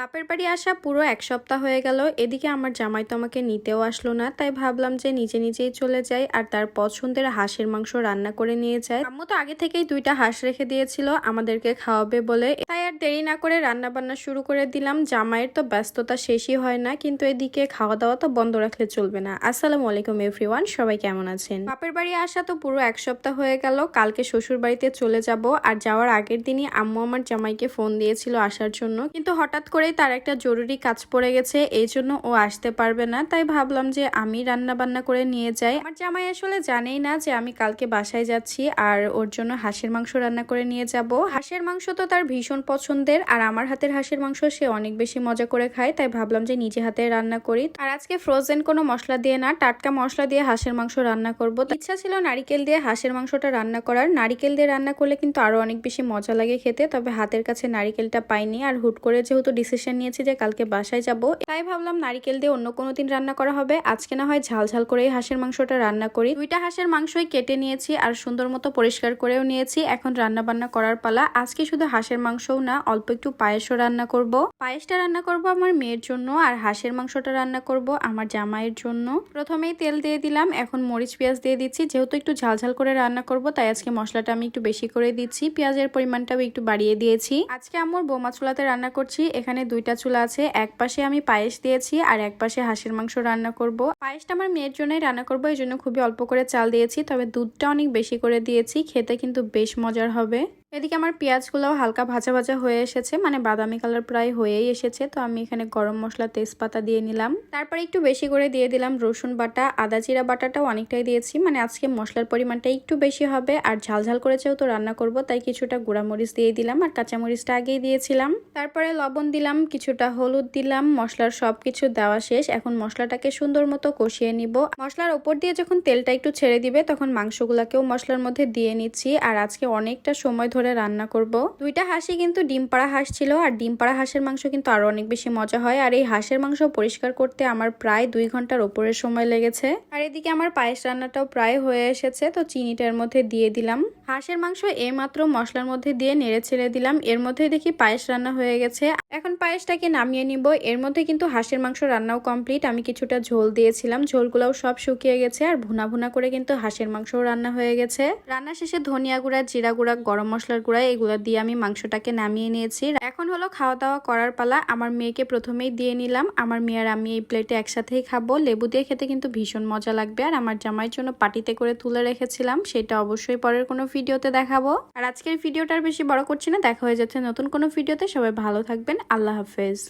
বাপের বাড়ি আসা পুরো এক সপ্তাহ হয়ে গেল। এদিকে আমার জামাই তো আমাকে নিতেও আসলো না, তাই ভাবলাম যে নিজে নিজেই চলে যাই আর তার পছন্দের হাঁসের মাংস রান্না করে নিয়ে যায় আম্মু তো আগে থেকেই দুইটা হাঁস রেখে দিয়েছিল, আমাদেরকে খাওয়াবে বলে। তাই আর দেরি না করে রান্না বান্না শুরু করে দিলাম। জামাইয়ের তো ব্যস্ততা শেষই হয় না, কিন্তু এদিকে খাওয়া দাওয়া তো বন্ধ রাখলে চলবে না। আসসালামু আলাইকুম এভরিওয়ান, সবাই কেমন আছেন? বাপের বাড়ি আসা তো পুরো এক সপ্তাহ হয়ে গেল, কালকে শ্বশুর বাড়িতে চলে যাব। আর যাওয়ার আগের দিনই আম্মু আমার জামাইকে ফোন দিয়েছিল আসার জন্য। কিন্তু হঠাৎ করেই তার একটা জরুরি কাজ পড়ে গেছে, এই জন্য ও আসতে পারবে না। তাই ভাবলাম যে আমি রান্না বান্না করে নিয়ে যাই। আমার জামাই আসলে জানেই না যে আমি কালকে বাসায় যাচ্ছি আর ওর জন্য হাঁসের মাংস রান্না করে নিয়ে যাব। হাঁসের মাংস তো তার ভীষণ পছন্দের আর আমার হাতের হাঁসের মাংস সে অনেক বেশি মজা করে খায়, তাই ভাবলাম যে নিজে হাতে রান্না করি। আর আজকে ফ্রোজেন কোনো মশলা দিয়ে না, টাটকা মশলা দিয়ে হাঁসের মাংস রান্না করব। ইচ্ছা ছিল নারিকেল দিয়ে হাঁসের মাংসটা রান্না করার। নারিকেল দিয়ে রান্না করলে কিন্তু আরও অনেক বেশি মজা লাগে খেতে, তবে হাতের কাছে নারিকেলটা পাইনি আর হুট করে যেহেতু ডিসিশন নিয়েছি যে কালকে বাসায় যাব। তাই ভাবলাম নারিকেল দিয়ে অন্য কোনো দিন রান্না করা হবে। আজকে না হয় ঝাল ঝাল করেই হাঁসের মাংসটা রান্না করি। দুইটা হাঁসের মাংসই কেটে নিয়েছি আর সুন্দর মতো পরিষ্কার করেও নিয়েছি। এখন রান্না বান্না করার পালা। আজকে শুধু হাঁসের মাংসও না, অল্প একটু পায়েসও রান্না করব। পায়েসটা রান্না করব আমার মেয়ের জন্য আর হাঁসের মাংসটা রান্না করব আমার জামাইয়ের জন্য। প্রথমেই তেল দিয়ে দিলাম, এখন মরিচ পেঁয়াজ দিয়ে দিচ্ছি। যেহেতু একটু ঝাল ঝাল করে রান্না করব, তাই আজকে মশলাটা আমি একটু বেশি করে দিচ্ছি। পেঁয়াজের পরিমাণটাও একটু বাড়িয়ে দিয়েছি। আজকে আমার বোমা চুলাতে রান্না করছি। এখানে দুইটা চুলা আছে, এক পাশে আমি পায়েস দিয়েছি আর এক পাশে হাঁসের মাংস রান্না করব। পায়েসটা আমার মেয়ের জন্যই রান্না করব, এই জন্য খুবই অল্প করে চাল দিয়েছি, তবে দুধটা অনেক বেশি করে দিয়েছি, খেতে কিন্তু বেশ মজার হবে। এদিকে আমার পেঁয়াজগুলোও হালকা ভাজা ভাজা হয়ে এসেছে মানে বাদামি কালার প্রায় হয়েই এসেছে, তো আমি এখানে গরম মশলা তেজপাতা দিয়ে নিলাম। তারপরে একটু বেশি করে দিয়ে দিলাম রসুন বাটা, আদা জিরা বাটাটাও অনেকটাই দিয়েছি মানে আজকে মশলার পরিমাণটা একটু বেশি হবে, আর ঝাল ঝাল করে যেহেতু রান্না করব, তাই কিছুটা গুঁড়ামরিচ দিয়ে দিলাম, আর কাঁচামরিচটা আগেই দিয়েছিলাম। তারপরে লবণ দিলাম, কিছুটা হলুদ দিলাম, মশলার সব কিছু দেওয়া শেষ, এখন মশলাটাকে সুন্দর মতো কষিয়ে নিব। মশলার ওপর দিয়ে যখন তেলটা একটু ছেড়ে দিবে, তখন মাংসগুলাকেও মশলার মধ্যে দিয়ে নিচ্ছি, আর আজকে অনেকটা সময় ধরে রান্না করব। দুইটা হাঁসই কিন্তু ডিম পাড়া হাঁস ছিল আর ডিম পাড়া হাঁসের মাংস কিন্তু আরও অনেক বেশি মজা হয়। আর এই হাঁসের মাংস পরিষ্কার করতে আমার প্রায় দুই ঘণ্টার ওপরের সময় লেগেছে। আর এদিকে আমার পায়েস রান্নাটাও প্রায় হয়ে এসেছে, তো চিনিটার মধ্যে দিয়ে দিলাম। হাঁসের মাংস এই মাত্র মশলার মধ্যে দিয়ে নেড়ে ছেড়ে দিলাম। এর মধ্যে দেখি পায়েস রান্না হয়ে গেছে। এখন পায়েসটাকে নামিয়ে নিব। এর মধ্যে কিন্তু হাঁসের মাংস রান্নাও কমপ্লিট। আমি কিছুটা ঝোল দিয়েছিলাম। ঝোলগুলোও সব শুকিয়ে গেছে আর ভুনা ভুনা করে কিন্তু হাঁসের মাংসও রান্না হয়ে গেছে। রান্না শেষে ধনিয়া গুঁড়া, জিরা গুঁড়া, গরম মশলার গুঁড়া এগুলো দিয়ে আমি মাংসটাকে নামিয়ে নিয়েছি। এখন হলো খাওয়া দাওয়া করার পালা। আমার মেয়েকে প্রথমেই দিয়ে নিলাম। আমার মেয়ের আমি এই প্লেটে একসাথেই খাব। লেবু দিয়ে খেতে কিন্তু ভীষণ মজা লাগবে। আর আমার জামাইয়ের জন্য পাটিতে করে তুলে রেখেছিলাম। সেটা অবশ্যই পরের কোনো ভিডিওতে দেখাবো। আর আজকের ভিডিওটার বেশি বড় করছি না, দেখা হয়ে যাচ্ছে নতুন কোনো ভিডিওতে। সবাই ভালো থাকবেন, আল্লাহ হাফেজ।